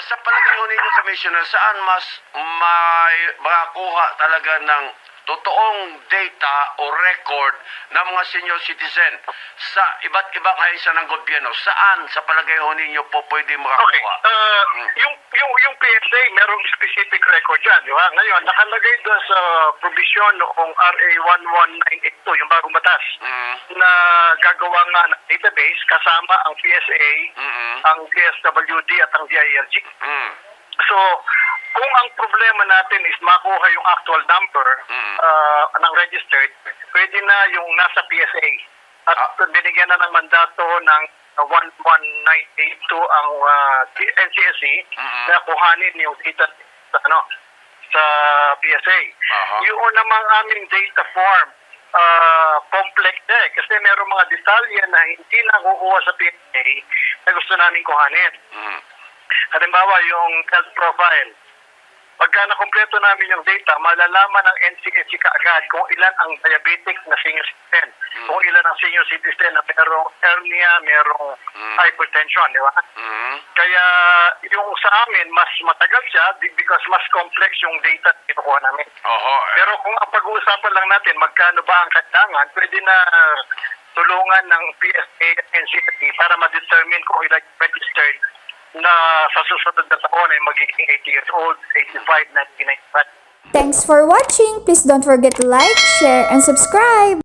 Sa palagay ho ninyo, Commissioner, saan mas may makakuha talaga ng totoong data o record ng mga senior citizen sa iba't ibang ahensya ng gobyerno? Saan sa palagay ho ninyo po pwede Okay. makakuha? Uh, Mm. yung yung yung PSA merong specific record diyan, di ba? Ngayon nakalagay doon sa provision noong RA 11982, yung bagong batas Mm. na gagawa nga ng database kasama ang PSA, Mm-mm. ang DSWD at ang DILG. Mm. So, kung ang problema natin is makuha yung actual number Mm. uh, ng registered, pwede na yung nasa PSA. At Ah. binigyan na ng mandato ng uh, 11982 ang uh, NCSC Mm-mm. na kuhanin yung data sa, ano, sa PSA. Aha. Yung namang aming data form, uh, complex eh. Kasi meron mga detalye na hindi nakukuha sa PSA na gusto namin kuhanin. Mm. Halimbawa, yung health profile. Pagka nakompleto namin yung data, malalaman ng NCSC kaagad kung ilan ang diabetic na senior citizen, Mm. kung ilan ang senior citizen na merong hernia, merong Mm. hypertension, di ba? Mm. Kaya yung sa amin, mas matagal siya because mas complex yung data na kinukuha namin. Oho. eh. Pero kung ang pag-uusapan lang natin, magkano ba ang kailangan, pwede na tulungan ng PSA at NCSC para ma-determine kung ilan registered na sa susunod na taon ay magiging 80 years old, 85, 99, Thanks for watching! Please don't forget to like, share, and subscribe!